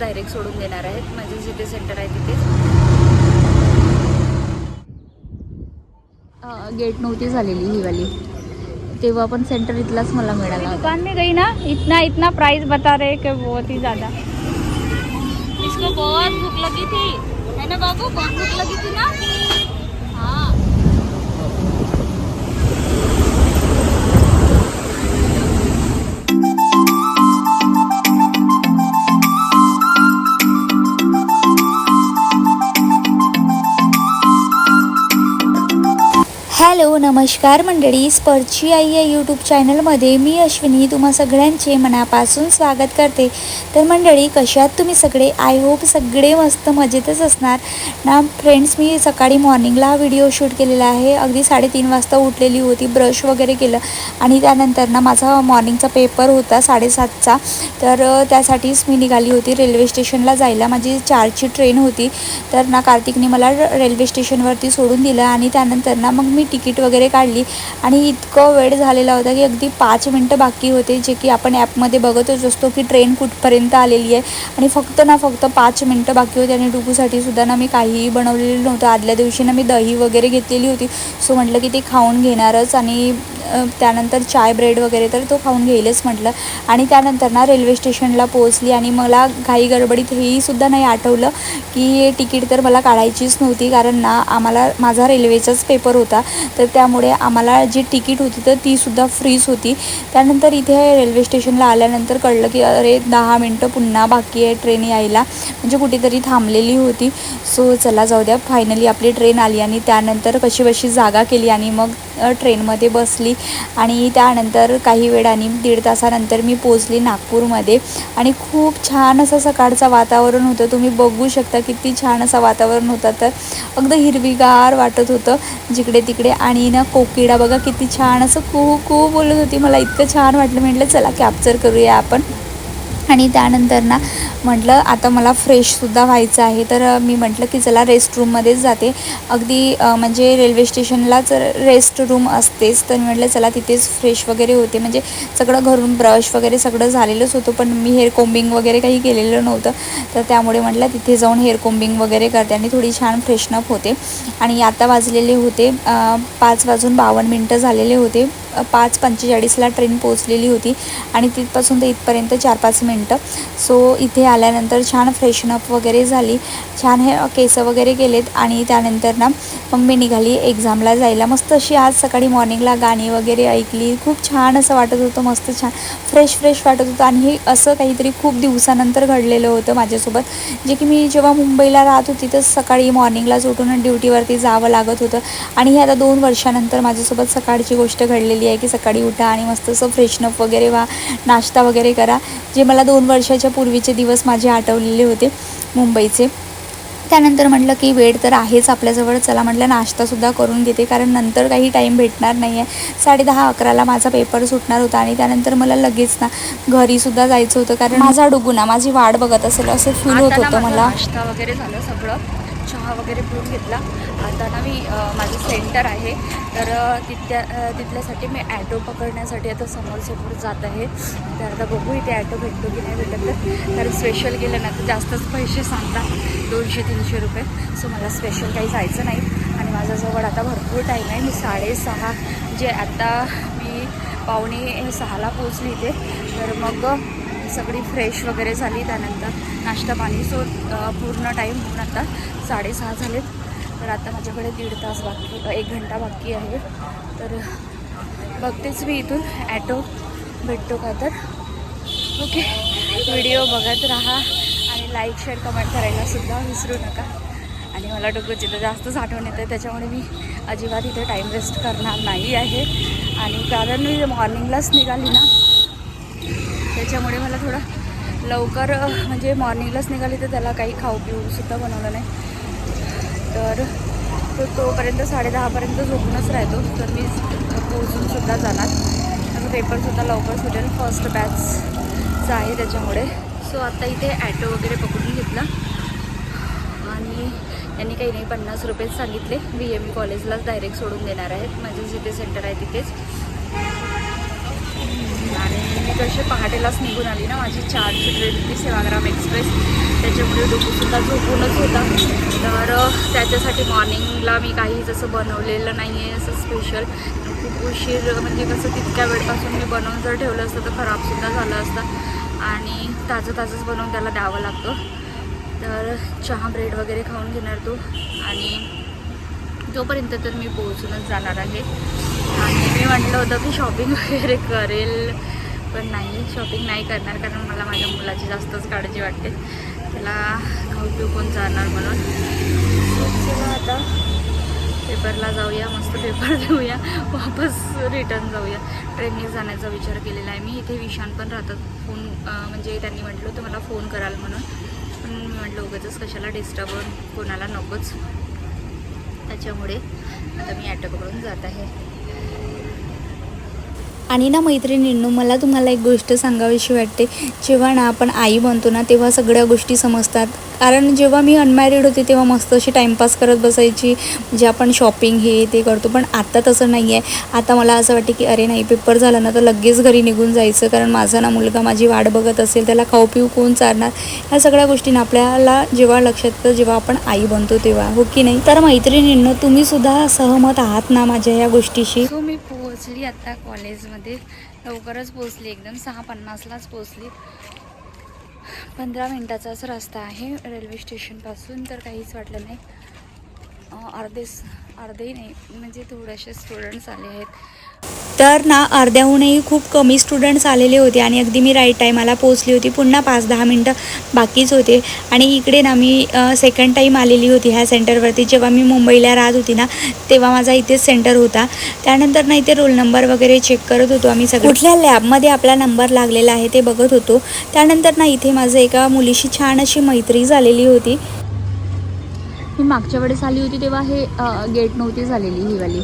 Direct सोडून देणार आहेत. म्हणजे जिथे सेंटर आहे तिथेच. गेट नव्हती झालेली ही वाली. तेव्हा पण सेंटर इथलाच मला मिळाला दुकान में गई ना? इतना इतना प्राइस बता रहे कि बहुत ही ज़्यादा. इसको बहुत भूख लगी थी. है ना बाबू? बहुत भूख लगी थी ना? नमस्कार मंडळी स्पर्ची आई या यूट्यूब चॅनलमध्ये मी अश्विनी तुम्हा सगळ्यांचे मनापासून स्वागत करते. तर मंडळी कशात तुम्ही सगळे? आय होप सगळे मस्त मजेतच असणार. ना फ्रेंड्स मी सकाळी मॉर्निंगला हा व्हिडिओ शूट केलेला आहे. अगदी साडेतीन वाजता उठलेली होती ब्रश वगैरे केलं आणि त्यानंतर ना माझा मॉर्निंगचा पेपर होता साडेसातचा. तर त्यासाठीच मी निघाली होती रेल्वे स्टेशनला जायला. माझी चारची ट्रेन होती. तर ना कार्तिकने मला र- रेल्वे स्टेशनवरती सोडून दिलं आणि त्यानंतर ना मग मी तिकीट वगैरे काढली. आणि इतकं वेळ झालेला होता की अगदी पाच मिनटं बाकी होते जे की आपण ॲपमध्ये बघतच असतो की ट्रेन कुठपर्यंत आलेली आहे. आणि फक्त ना फक्त पाच मिनटं बाकी होती आणि डुगूसाठी सुद्धा ना मी काहीही बनवलेलं नव्हतं. आदल्या दिवशी ना मी दही वगैरे घेतलेली होती. सो म्हटलं की ते खाऊन घेणारच आणि त्यानंतर चाय ब्रेड वगैरे तर तो खाऊन घेईलच म्हटलं. आणि त्यानंतर ना रेल्वे स्टेशनला पोहोचली आणि मला घाई गडबडीत हेही सुद्धा नाही आठवलं की तिकीट तर मला काढायचीच नव्हती कारण ना आम्हाला माझा रेल्वेचाच पेपर होता. तर त्यामुळे आम्हाला जी तिकीट होती तर तीसुद्धा फ्रीज होती. त्यानंतर इथे रेल्वे स्टेशनला आल्यानंतर कळलं की अरे दहा मिनटं पुन्हा बाकी आहे ट्रेन यायला. म्हणजे कुठेतरी थांबलेली होती. सो चला जाऊ द्या फायनली आपली ट्रेन आली आणि त्यानंतर कशी बशी जागा केली आणि मग ट्रेनमध्ये बसली आणि त्यानंतर काही वेळाने दीड तासानंतर मी पोचली नागपूरमध्ये. आणि खूप छान असं सकाळचं वातावरण होतं. तुम्ही बघू शकता किती छान असं वातावरण होतं. तर अगदी हिरवीगार वाटत होतं जिकडे तिकडे. आणि ना कोकिडा बघा किती छान असं कू कू बोलत होती. मला इतकं छान वाटलं. म्हटलं चला कॅप्चर करूया आपण. आणि त्यानंतर ना म्हटलं आता मला फ्रेशसुद्धा व्हायचं आहे. तर मी म्हटलं की चला रेस्ट रूममध्येच जाते. अगदी म्हणजे रेल्वे स्टेशनलाच रेस्ट रूम असतेच तर मी म्हटलं चला तिथेच फ्रेश वगैरे होते. म्हणजे सगळं घरून ब्रश वगैरे सगळं झालेलंच होतं पण मी हेअर कोम्बिंग वगैरे काही केलेलं नव्हतं. तर त्यामुळे म्हटलं तिथे जाऊन हेअर कोम्बिंग वगैरे करते आणि थोडी छान फ्रेशनअप होते. आणि आता वाजलेले होते पाच वाजून बावन्न मिनटं झालेले होते. पाच पंचेचाळीसला ट्रेन पोचलेली होती आणि तिथपासून ते इथपर्यंत चार पाच मिनटं. सो इथे आल्यानंतर छान फ्रेशनअप वगैरे झाली. छान हे केस वगैरे केलेत आणि त्यानंतर ना मग मी निघाली एक्झामला जायला. मस्त अशी आज सकाळी मॉर्निंगला गाणी वगैरे ऐकली. खूप छान असं वाटत होतं मस्त छान फ्रेश फ्रेश वाटत होतं. आणि हे असं काहीतरी खूप दिवसानंतर घडलेलं होतं माझ्यासोबत. जे की मी जेव्हा मुंबईला राहत होती तर सकाळी मॉर्निंगलाच उठून ड्युटीवरती जावं लागत होतं. आणि हे आता दोन वर्षानंतर माझ्यासोबत सकाळची गोष्ट घडलेली आहे की सकाळी उठा आणि मस्त असं फ्रेशनअप वगैरे व्हा नाश्ता वगैरे करा. जे मला दोन वर्षाच्या पूर्वीचे दिवस माझे आठवलेले होते मुंबईचे. त्यानंतर म्हटलं की वेळ तर आहेच आपल्याजवळ. चला म्हटलं नाश्तासुद्धा करून घेते कारण नंतर काही टाईम भेटणार नाही आहे साडे दहा अकराला माझा पेपर सुटणार होता आणि त्यानंतर मला लगेच ना घरीसुद्धा जायचं होतं. कारण माझा डुगुना माझी वाट बघत असेल असं फील होत होतं मला. नाश्ता वगैरे झालं सगळं. चहा वगैरे पिऊन घेतला. आता ना मी माझं सेंटर आहे. तर तिथल्या तिथल्यासाठी मी ॲटो पकडण्यासाठी आता समोर समोर जात आहे. तर आता बघू इथे ॲटो भेटतो की नाही भेटत तर. कारण स्पेशल गेलं ना तर जास्तच पैसे सांगतात दोनशे तीनशे रुपये. सो मला स्पेशल काही जायचं नाही. आणि माझ्याजवळ आता भरपूर टाईम आहे. मी साडेसहा जे आता मी पावणे सहाला पोचली इथे. तर मग सगळी फ्रेश वगैरे झाली. त्यानंतर नाश्ता पाणी. सो पूर्ण टाईम होऊन आता साडेसहा झालेत. तर आता माझ्याकडे दीड तास बाकी एक घंटा बाकी आहे. तर बघतेच मी इथून. ॲटो भेटतो का तर? ओके व्हिडिओ बघत राहा आणि लाईक शेअर कमेंट करायला सुद्धा विसरू नका. आणि मला डोकं जिथं जास्तच आठवण येतं त्याच्यामुळे मी अजिबात इथे टाईम वेस्ट करणार नाही आहे. आणि कारण मी मॉर्निंगलाच निघाली ना त्याच्यामुळे मला थोडं लवकर म्हणजे मॉर्निंगलाच निघाली तर त्याला काही खाऊ पिऊसुद्धा बनवलं नाही. तर तो तोपर्यंत साडेदहापर्यंत झोपूनच राहतो. तर मी पोहोचूनसुद्धा जाणार. माझा पेपरसुद्धा लवकर सुटेल. फर्स्ट बॅचचा आहे त्याच्यामुळे. सो आता इथे ॲटो वगैरे पकडून घेतला. आणि यांनी काही नाही पन्नास रुपयेच सांगितले. व्ही एम कॉलेजलाच डायरेक्ट सोडून देणार आहेत. माझे जिथे सेंटर आहे तिथेच. आणि मी कसे पहाटेलाच निघून आली ना माझी चारची ट्रेन होती सेवाग्राम एक्सप्रेस. त्याच्यामुळे डोकूसुद्धा झोपूनच होता. तर त्याच्यासाठी मॉर्निंगला मी काही जसं बनवलेलं नाही आहे असं स्पेशल खूप उशीर म्हणजे कसं तितक्या वेळपासून मी बनवून जर ठेवलं असतं तर खराबसुद्धा झालं असतं. आणि ताजं ताजंच बनवून त्याला द्यावं लागतं. तर चहा ब्रेड वगैरे खाऊन घेणार तो. आणि तोपर्यंत तर मी पोहोचूनच जाणार आहे. आणि मी म्हटलं होतं की शॉपिंग वगैरे करेल पण नाही शॉपिंग नाही करणार कारण मला माझ्या मुलाची जास्तच काळजी वाटते. त्याला खाऊ पिऊ कोण जाणार म्हणून. आता पेपरला जाऊया मस्त पेपर देऊया वापस रिटर्न जाऊया. ट्रेनने जाण्याचा विचार केलेला आहे. मी इथे विशान पण राहतात. फोन म्हणजे त्यांनी म्हटलं होतं मला फोन कराल म्हणून. पण मी म्हटलं उगाचच कशाला डिस्टर्ब कोणाला नकोच. त्याच्यामुळे आता मी ॲटो करून जात आहे. आणि ना मैत्रिणींनो मला तुम्हाला एक गोष्ट सांगावीशी वाटते. जेव्हा ना आपण आई बनतो ना तेव्हा सगळ्या गोष्टी समजतात. कारण जेव्हा मी अनमॅरिड होते तेव्हा मस्त अशी टाईमपास करत बसायची. म्हणजे आपण शॉपिंग हे ते करतो. पण आता तसं नाही आहे आता मला असं वाटते की अरे नाही पेपर झाला ना तर लगेच घरी निघून जायचं. कारण माझा ना मुलगा माझी वाट बघत असेल त्याला खाऊ पिऊ कोण चालणार ह्या सगळ्या गोष्टींना आपल्याला जेव्हा लक्षात येतं जेव्हा आपण आई बनतो तेव्हा. हो की नाही? तर मैत्रिणींनो तुम्ही सुद्धा सहमत आहात ना माझ्या या गोष्टीशी? सो मी पोहोचली आता कॉलेजमध्ये. लवकरच पोहोचली एकदम सहा पन्नासलाच पोहोचली. पंधरा मिनटाचाच रस्ता आहे रेल्वे स्टेशनपासून तर काहीच वाटलं नाही. अर्धे अर्धेही नाही म्हणजे थोडेसे स्टुडंट्स आले आहेत. तर ना अर्ध्याहूनही खूप कमी स्टुडंट्स आलेले होते आणि अगदी मी राईट टाईमाला पोचली होती. पुन्हा पाच दहा मिनटं बाकीच होते. आणि इकडे ना मी सेकंड टाईम आलेली होती ह्या सेंटरवरती जेव्हा मी मुंबईला राहत होती ना तेव्हा माझा इथेच सेंटर होता. त्यानंतर ना इथे रोल नंबर वगैरे चेक करत होतो आम्ही सगळं. कुठल्या लॅबमध्ये आपला नंबर लागलेला आहे ते बघत होतो. त्यानंतर ना इथे माझं एका मुलीशी छान अशी मैत्री झालेली होती. मी मागच्या वेळेस आली होती तेव्हा हे गेट नव्हती झालेली ही वाली.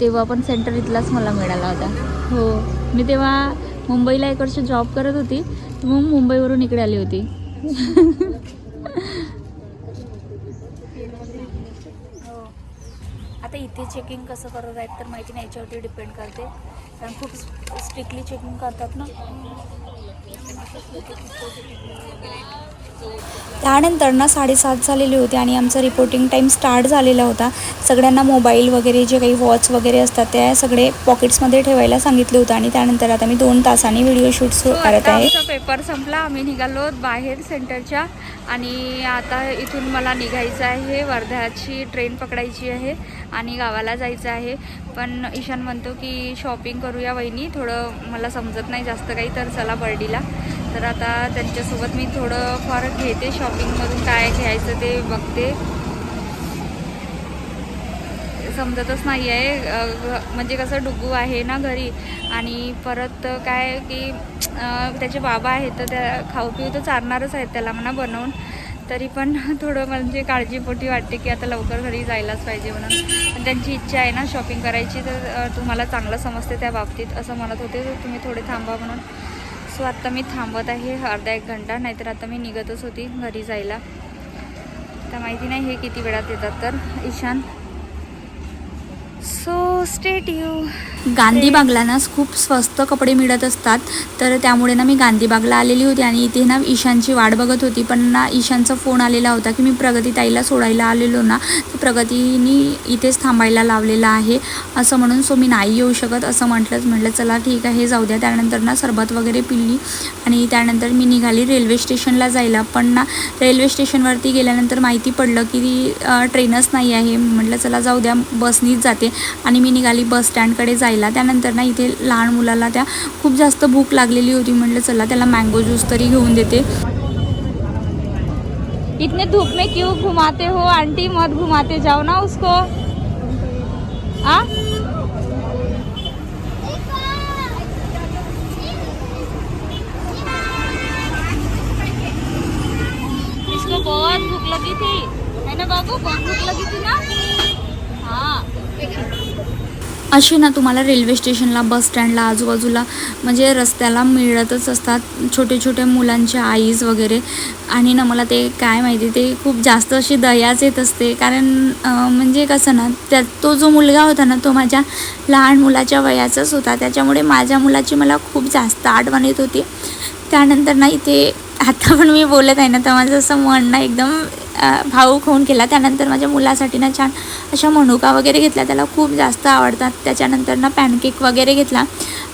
तेव्हा पण सेंटर इथलाच मला मिळाला होता. हो मी तेव्हा मुंबईला एक वर्ष जॉब करत होती मग मुंबईवरून इकडे आली होती. हो. आता इथे चेकिंग कसं करत आहेत तर माहिती नाही याच्यावरती डिपेंड करते. कारण खूप स्ट्रिक्टली चेकिंग करतात ना. त्यानंतर ना साडेसात झालेले होते आणि आमचा रिपोर्टिंग टाईम स्टार्ट झालेला होता. सगळ्यांना मोबाईल वगैरे जे काही वॉच वगैरे असतात त्या सगळे पॉकेट्समध्ये ठेवायला सांगितलं होतं आणि त्यानंतर आता मी दोन तासांनी व्हिडिओ शूट So, करत आहे. पेपर संपला आम्ही निघालो बाहेर सेंटरच्या आणि आता इथून मला निघायचं आहे वर्ध्याची ट्रेन पकडायची आहे आणि गावाला जायचं आहे. पण ईशान म्हणतो की शॉपिंग करूया वहिनी थोडं मला समजत नाही जास्त काही तर चला बर्डीला. तर आता त्यांच्यासोबत मी थोडं फार घेते शॉपिंगमधून काय घ्यायचं ते बघते. समजतच नाही आहे घ- म्हणजे कसं डुग्गू आहे ना घरी आणि परत काय की त्याचे बाबा आहेत तर त्या खाऊ पिऊ तर चालणारच आहेत त्याला म्हणा बनवून. तरी पण थोडं म्हणजे काळजीपोटी वाटते की आता लवकर घरी जायलाच पाहिजे म्हणून. पण त्यांची इच्छा आहे ना शॉपिंग करायची तर तुम्हाला चांगलं समजते त्या बाबतीत. असं म्हणत होते तुम्ही थोडे थांबा म्हणून. सो आत्ता मी थांबत आहे अर्धा एक घंटा नाहीतर आता मी निघतच होती घरी जायला. तर माहिती नाही हे किती वेळात येतात तर. ईशान. सो स्टेट यू गांधीबागला ना खूप स्वस्त कपडे मिळत असतात. तर त्यामुळे ना मी गांधीबागला आलेली होती आणि इथे ना ईशानची वाट बघत होती. पण ना ईशानचा फोन आलेला होता की मी प्रगती ताईला सोडायला आलेलो ना तर प्रगतीनी इथेच थांबायला लावलेला आहे. असं म्हणून सो मी नाही येऊ शकत असं म्हटलंच म्हटलं चला ठीक आहे जाऊ द्या. त्यानंतर ना सरबत वगैरे पिल्ली आणि त्यानंतर मी निघाली रेल्वे स्टेशनला जायला. पण ना रेल्वे स्टेशनवरती गेल्यानंतर माहिती पडलं की ट्रेनच नाही आहे. म्हटलं चला जाऊ द्या बसनीच जाते. आणि मी निघाली बस स्टँडकडे जायला. त्यानंतर ना इथे लहान मुलाला त्या खूप जास्त भूक लागलेली होती. म्हटलं चला त्याला मँगो ज्यूस तरी घेऊन देते. इतने धूप में क्यों घुमाते हो? आंटी मत घुमाते जाओ ना उसको। आ? इसको बहुत भूख लगी थी। है ना बाबू? बहुत भूख लगी थी ना? हाँ। असे ना तुम्हाला रेल्वे स्टेशनला बस स्टँडला आजूबाजूला म्हणजे रस्त्याला मिळतच असतात छोटे छोटे मुलांच्या आईज वगैरे. आणि ना मला ते काय माहिती ते खूप जास्त अशी दयाच येत असते. कारण म्हणजे कसं ना त्या तो जो मुलगा होता ना तो माझ्या लहान मुलाच्या वयाचाच होता. त्याच्यामुळे माझ्या मुलाची मला खूप जास्त आठवण येत होती. त्यानंतर ना इथे आता पण मी बोलत आहे ना तर माझं असं म्हणणं एकदम भाऊ होऊन केला. त्यानंतर माझ्या मुलासाठी ना छान अशा मनुका वगैरे घेतल्या. त्याला खूप जास्त आवडतात. त्याच्यानंतर ना पॅनकेक वगैरे घेतला.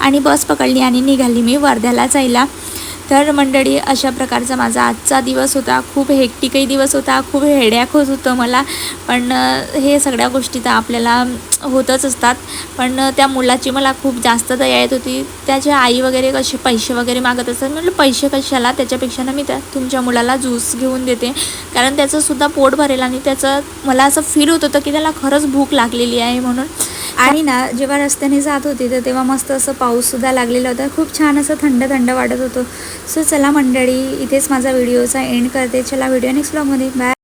आणि बस पकडली आणि निघाली मी वर्ध्याला जायला. तर मंडळी अशा प्रकारचा माझा आजचा दिवस होता. खूप हेक्टिकही दिवस होता खूप हेड्याक होत होतं मला. पण हे सगळ्या गोष्टी तर आपल्याला होतच असतात. पण त्या मुलाची मला खूप जास्त दया येत होती. त्याची आई वगैरे कसे पैसे वगैरे मागत असतात. म्हटलं पैसे कशाला? त्याच्यापेक्षा ना मी त्या तुमच्या मुलाला ज्यूस घेऊन देते. कारण त्याचंसुद्धा पोट भरेल आणि त्याचं मला असं फील होत होतं की त्याला खरंच भूक लागलेली आहे म्हणून. आणि ना जेव्हा रस्त्याने जात होती तर तेव्हा मस्त असं पाऊससुद्धा लागलेला होता. खूप छान असं थंड थंड वाटत होतं. सो चला मंडळी इथेच माझा व्हिडिओचा एंड करते. चला व्हिडिओ नेक्स्ट ब्लॉगमध्ये बाय